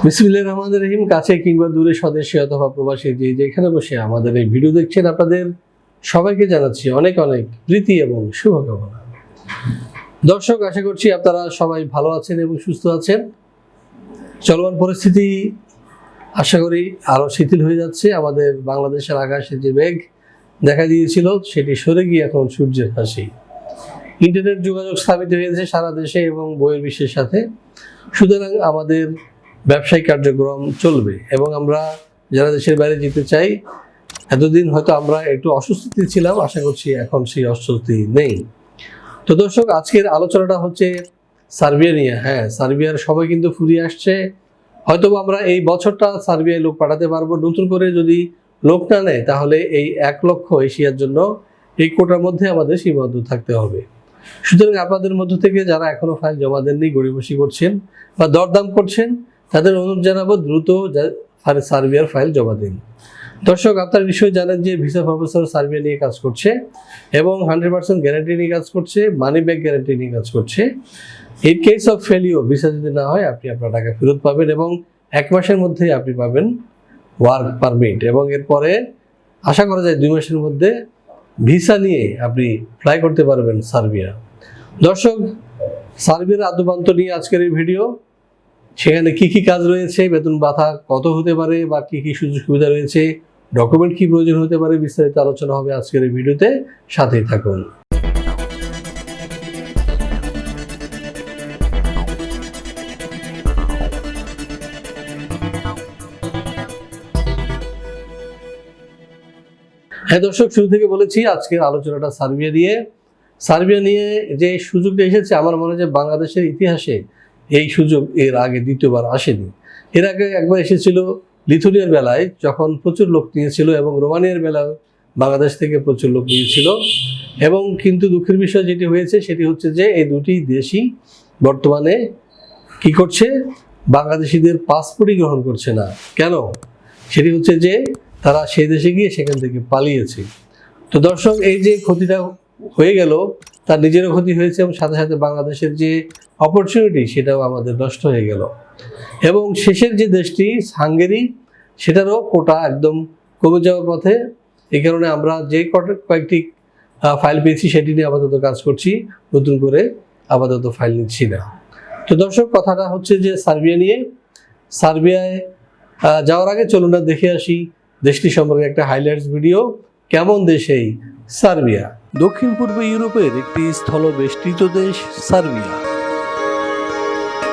বিসমিল্লাহির রহমানির রহিম, কাছে কিংবা দূরে স্বদেশী অথবা প্রবাসী যে যেখানে বসে আমাদের এই ভিডিও দেখছেন আপনাদের সবাইকে জানাচ্ছি অনেক অনেক প্রীতি এবং শুভকামনা। দর্শক, আশা করছি আপনারা সবাই ভালো আছেন এবং সুস্থ আছেন। চলমান পরিস্থিতি আশা করি আরও শিথিল হয়ে যাচ্ছে। আমাদের বাংলাদেশের আকাশে যে মেঘ দেখা দিয়েছিল, সেটি সরে গিয়ে এখন সূর্যের হাসি। ইন্টারনেট যোগাযোগ স্থাপিত হয়েছে সারা দেশে এবং বইয়ের বিশ্বের সাথে। সুতরাং আমাদের ব্যবসায়িক কার্যক্রম চলবে এবং আমরা যারা দেশের বাইরে যেতে চাই, এতদিন হয়তো আমরা একটু অস্বস্তিতে ছিলাম, আশা করছি এখন সেই অস্বস্তি নেই। তো দর্শক, আজকের আলোচনাটা হচ্ছে সার্বিয়া নিয়ে। হ্যাঁ সার্বিয়ার সময় কিন্তু ফুরিয়ে আসছে। হয়তো আমরা এই বছরটা সার্বিয়ায় লোক পাঠাতে পারব। নতুন করে যদি লোক না নেয়, তাহলে এই এক লক্ষ এশিয়ার জন্য এই কোটার মধ্যে আমাদের সীমাবদ্ধ থাকতে হবে। সুতরাং আপনাদের মধ্য থেকে যারা এখনও ফাইল জমা দেননি গড়িবসি করছেন বা দরদাম করছেন তাদের অনুরোধ জানাব দ্রুত সার্বিয়ার ফাইল জমা দিন। দর্শক, আপনারা নিশ্চয়ই জানেন যে ভিসা প্রফেসর সার্বিয়া নিয়ে কাজ করছে এবং হান্ড্রেড পার্সেন্ট গ্যারান্টি নিয়ে কাজ করছে মানি ব্যাক গ্যারান্টি নিয়ে কাজ করছে। In case of failure visa যদি না হয়, আপনি আপনার টাকা ফেরত পাবেন এবং এক মাসের মধ্যেই আপনি পাবেন ওয়ার্ক পারমিট এবং এরপরে আশা করা যায় দুই মাসের মধ্যে ভিসা নিয়ে আপনি ফ্লাই করতে পারবেন সার্বিয়া। দর্শক, সার্বিয়ার আদ্যপান্ত নিয়ে আজকের এই ভিডিও সেখানে কি কি কাজ রয়েছে, বেতন বাধা কত হতে পারে বা কি কি সুযোগ সুবিধা রয়েছে ডকুমেন্ট কি প্রয়োজন হতে পারে বিস্তারিত আলোচনা হবে আজকের এই ভিডিওতে, সাথেই থাকুন। হ্যাঁ দর্শক, শুরু থেকে বলেছি, আজকের আলোচনাটা সার্বিয়া দিয়ে। সার্বিয়া নিয়ে যে সুযোগটা এসেছে, আমার মনে হয় যে বাংলাদেশের ইতিহাসে এই সুযোগ এর আগে দ্বিতীয়বার আসেনি। এর আগে একবার এসেছিল লিথুনিয়ার বেলায় যখন প্রচুর লোক নিয়েছিল এবং রোমানিয়ার বেলায় বাংলাদেশ থেকে প্রচুর লোক নিয়েছিল এবং কিন্তু দুঃখের বিষয় যেটি হয়েছে সেটি হচ্ছে যে এই দুটি দেশই বর্তমানে কি করছে? বাংলাদেশিদের পাসপোর্টই গ্রহণ করছে না। কেন? সেটি হচ্ছে যে তারা সেই দেশে গিয়ে সেখান থেকে পালিয়েছে। তো দর্শক, এই যে ক্ষতিটা হয়ে গেল, তার নিজেরও ক্ষতি হয়েছে এবং সাথে সাথে বাংলাদেশের যে অপরচুনিটি সেটাও আমাদের নষ্ট হয়ে গেল। এবং শেষের যে দেশটি, হাঙ্গেরি, সেটারও কোটা একদম কমে যাওয়ার পথে। এই কারণে আমরা যে কটা কয়েকটি ফাইল পেয়েছি, সেটি নিয়ে আপাতত কাজ করছি। নতুন করে আপাতত ফাইল নিচ্ছি না। তো দর্শক, কথাটা হচ্ছে যে সার্বিয়া নিয়ে। সার্বিয়ায় যাওয়ার আগে চলুন না দেখে আসি দেশটি সম্পর্কে একটা হাইলাইটস ভিডিও কেমন দেশ এই? সার্বিয়া। দক্ষিণ পূর্ব ইউরোপের একটি স্থল বেষ্টিত দেশ সার্বিয়া।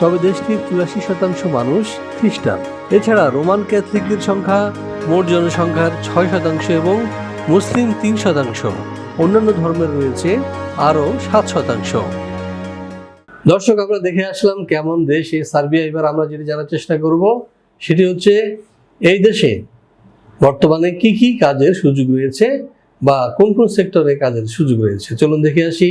তবে দেশটির চুরাশি শতাংশ মানুষ খ্রিস্টান। এছাড়া রোমান ক্যাথলিকদের সংখ্যা মোট জনসংখ্যার ছয় শতাংশ এবং মুসলিম তিন শতাংশ। অন্যান্য ধর্মের রয়েছে আরও সাত শতাংশ। দর্শক, আমরা দেখে আসলাম কেমন দেশ এই সার্বিয়া। এবার আমরা যেটি জানার চেষ্টা করব, সেটি হচ্ছে এই দেশে বর্তমানে কি কি কাজের সুযোগ রয়েছে বা কোন কোন সেক্টরে কাজের সুযোগ রয়েছে। চলুন দেখে আসি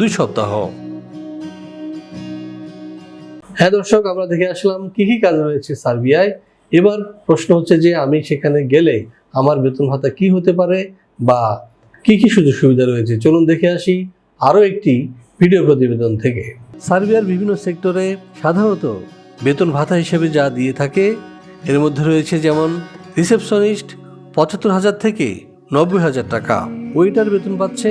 দুই সপ্তাহ। হ্যাঁ দর্শক আমরা দেখে আসলাম কি কি কাজ রয়েছে সার্বিয়ায়। এবার প্রশ্ন হচ্ছে যে আমি সেখানে গেলে আমার বেতন ভাতা কি হতে পারে বা কি কি সুযোগ সুবিধা রয়েছে? চলুন দেখে আসি আরও একটি ভিডিও প্রতিবেদন থেকে। সার্বিয়ার বিভিন্ন সেক্টরে সাধারণত বেতন ভাতা হিসেবে যা দিয়ে থাকে এর মধ্যে রয়েছে যেমন রিসেপশনিস্ট পঁচাত্তর হাজার থেকে নব্বই হাজার টাকা। ওয়েটার বেতন পাচ্ছে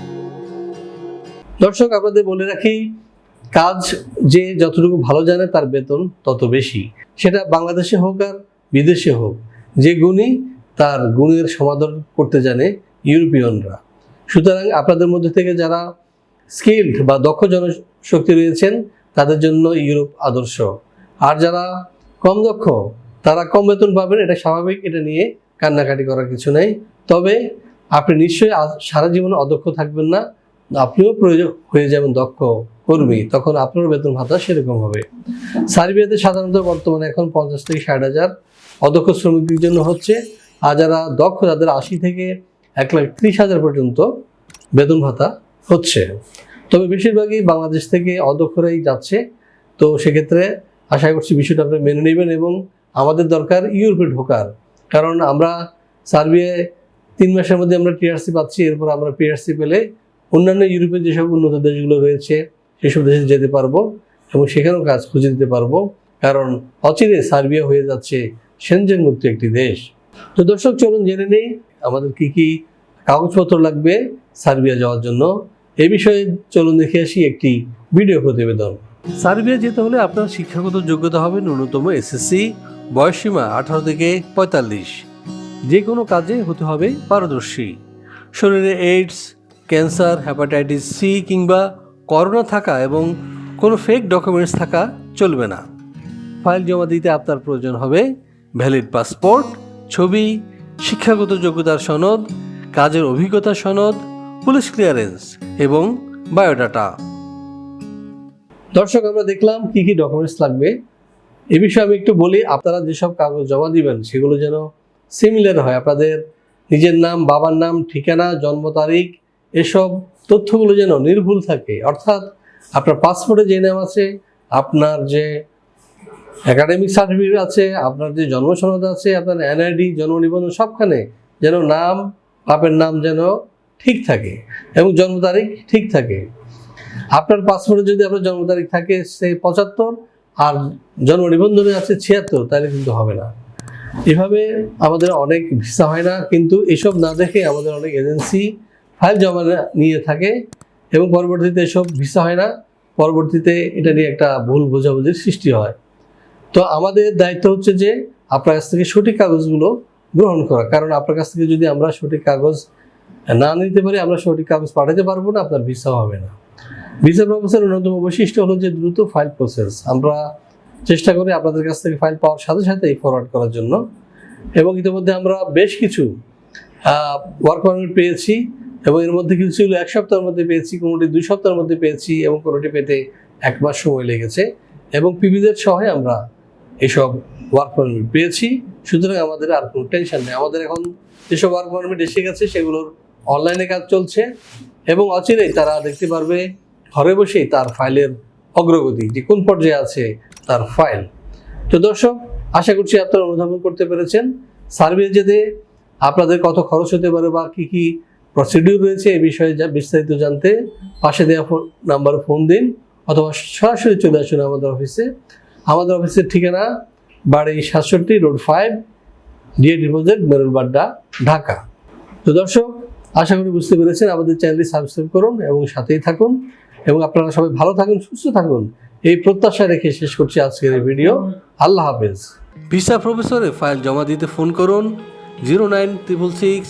দর্শক, আপনাদের বলে রাখি, কাজ যে যতটুকু ভালো জানে তার বেতন তত বেশি। সেটা বাংলাদেশে হোক আর বিদেশে হোক, যে গুণী তার গুণের সমাধান করতে জানে ইউরোপিয়ানরা। সুতরাং আপনাদের মধ্যে থেকে যারা স্কিল্ড বা দক্ষ জনশক্তি রয়েছেন, তাদের জন্য ইউরোপ আদর্শ। আর যারা কম দক্ষ, তারা কম বেতন পাবেন, এটা স্বাভাবিক, এটা নিয়ে কান্নাকাটি করার কিছু নেই। তবে আপনি নিশ্চয়ই সারা জীবনে অদক্ষ থাকবেন না। আপনিও প্রয়োজন হয়ে যাবেন, দক্ষ কর্মী, তখন আপনার বেতন ভাতা সেরকম হবে। সার্বিয়াতে সাধারণত বর্তমানে এখন পঞ্চাশ থেকে ষাট হাজার অদক্ষ শ্রমিকদের জন্য হচ্ছে, আর যারা দক্ষ তাদের আশি থেকে এক লাখ ত্রিশ হাজার পর্যন্ত বেতন ভাতা হচ্ছে। তবে বেশিরভাগই বাংলাদেশ থেকে অদক্ষরাই যাচ্ছে। তো সেক্ষেত্রে আশা করছি বিষয়টা আপনি মেনে নেবেন এবং আমাদের দরকার ইউরোপে ঢোকার। কারণ আমরা সার্বিয়ায় তিন মাসের মধ্যে আমরা টিআরসি পাচ্ছি, এরপর আমরা পিআরসি পেলে অন্যান্য ইউরোপের যেসব উন্নত দেশগুলো রয়েছে, সেসব দেশে যেতে পারব এবং সেখানেও কাজ খুঁজে দিতে পারব। কারণ অচিরে সার্বিয়া হয়ে যাচ্ছে সেনজেন মুক্ত একটি দেশ। তো দর্শক, চলুন জেনে নেই আমাদের কি কি কাগজপত্র লাগবে সার্বিয়া যাওয়ার জন্য। এ বিষয়ে চলুন দেখে আসি একটি ভিডিও প্রতিবেদন। সার্বিয়া যেতে হলে আপনার শিক্ষাগত যোগ্যতা হবে ন্যূনতম এসএসসি বয়সসীমা আঠারো থেকে পঁয়তাল্লিশ। যে কোনো কাজে হতে হবে পারদর্শী। শরীরে এইডস ক্যান্সার হ্যাপাটাইটিস সি কিংবা করোনা থাকা এবং কোনো ফেক ডকুমেন্টস থাকা চলবে না। ফাইল জমা দিতে আপনার প্রয়োজন হবে ভ্যালিড পাসপোর্ট ছবি, শিক্ষাগত যোগ্যতার সনদ, কাজের অভিজ্ঞতা সনদ পুলিশ ক্লিয়ারেন্স এবং বায়োডাটা দর্শক, আমরা দেখলাম কি কি ডকুমেন্টস লাগবে। এ বিষয়ে আমি একটু বলি, আপনারা যেসব কাগজ জমা দিবেন, সেগুলো যেন সিমিলার হয়। আপনাদের নিজের নাম, বাবার নাম, ঠিকানা, জন্ম তারিখ এসব তথ্যগুলো যেন নির্ভুল থাকে। অর্থাৎ আপনার পাসপোর্টে যে নাম আছে, আপনার যে একাডেমিক সার্টিফিকেট আছে, আপনার যে জন্ম সনদ আছে, আপনার এনআইডি জন্ম নিবন্ধন সবখানে যেন নাম, বাপের নাম যেন ঠিক থাকে এবং জন্ম তারিখ ঠিক থাকে। আপনার পাসপোর্টে যদি আপনার জন্ম তারিখ থাকে, সে পঁচাত্তর, আর জন্ম নিবন্ধনে আছে ছিয়াত্তর, তাহলে কিন্তু হবে না। এভাবে আমাদের অনেক ভিসা হয় না, কিন্তু এসব না দেখে আমাদের অনেক এজেন্সি ফাইল জমা নিয়ে থাকে এবং পরবর্তীতে এসব ভিসা হয় না। পরবর্তীতে এটা নিয়ে একটা ভুল বোঝাবুঝির সৃষ্টি হয়। তো আমাদের দায়িত্ব হচ্ছে যে আপনার কাছ থেকে সঠিক কাগজগুলো গ্রহণ করা। কারণ আপনার কাছ থেকে যদি আমরা সঠিক কাগজ না নিতে পারি, আমরা সঠিক কাগজ পাঠাতে পারব না, আপনার ভিসা হবে না। ভিসা প্রসেসের অন্যতম বৈশিষ্ট্য হলো যে দ্রুত ফাইল প্রসেস। আমরা চেষ্টা করি আপনাদের কাছ থেকে ফাইল পাওয়ার সাথে সাথেই ফরওয়ার্ড করার জন্য। এবং ইতিমধ্যে আমরা বেশ কিছু ওয়ার্ক পারমিট পেয়েছি। এবং এর মধ্যে কিছু ছিল, এক সপ্তাহের মধ্যে পেয়েছি, কোনোটি দুই সপ্তাহের মধ্যে পেয়েছি এবং কোনোটি পেতে এক মাস সময় লেগেছে। এবং পিবিদের সহায় আমরা এসব ওয়ার্ক পারমিট পেয়েছি। সুতরাং আমাদের আর কোনো টেনশন নেই। আমাদের এখন যেসব ওয়ার্ক পারমিট এসে গেছে, সেগুলোর অনলাইনে কাজ চলছে এবং অচিরেই তারা দেখতে পারবে, ঘরে বসেই তার ফাইলের অগ্রগতি, যে কোন পর্যায়ে আছে তার ফাইল তো দর্শক, আশা করছি আপনারা অনুধাবন করতে পেরেছেন। সার্ভে যেতে আপনাদের কত খরচ হতে পারে বা কি কি প্রসিডিউর রয়েছে এই বিষয়ে বিস্তারিত জানতে পাশে দেওয়া ফোন, নাম্বারে ফোন দিন অথবা সরাসরি চলে আসুন আমাদের অফিসে। আমাদের অফিসের ঠিকানা বাড়ি সাতষট্টি road five, DA deposit Merul Badda Dhaka. তো দর্শক, আশা করি বুঝতে পেরেছেন, আমাদের চ্যানেলটি সাবস্ক্রাইব করুন এবং সাথেই থাকুন এবং আপনারা সবাই ভালো থাকুন, সুস্থ থাকুন। এই প্রত্যাশা রেখে শেষ করছি আজকের এই ভিডিও। আল্লাহ হাফেজ। ভিসা প্রফেসরে ফাইল জমা দিতে ফোন করুন zero nine triple six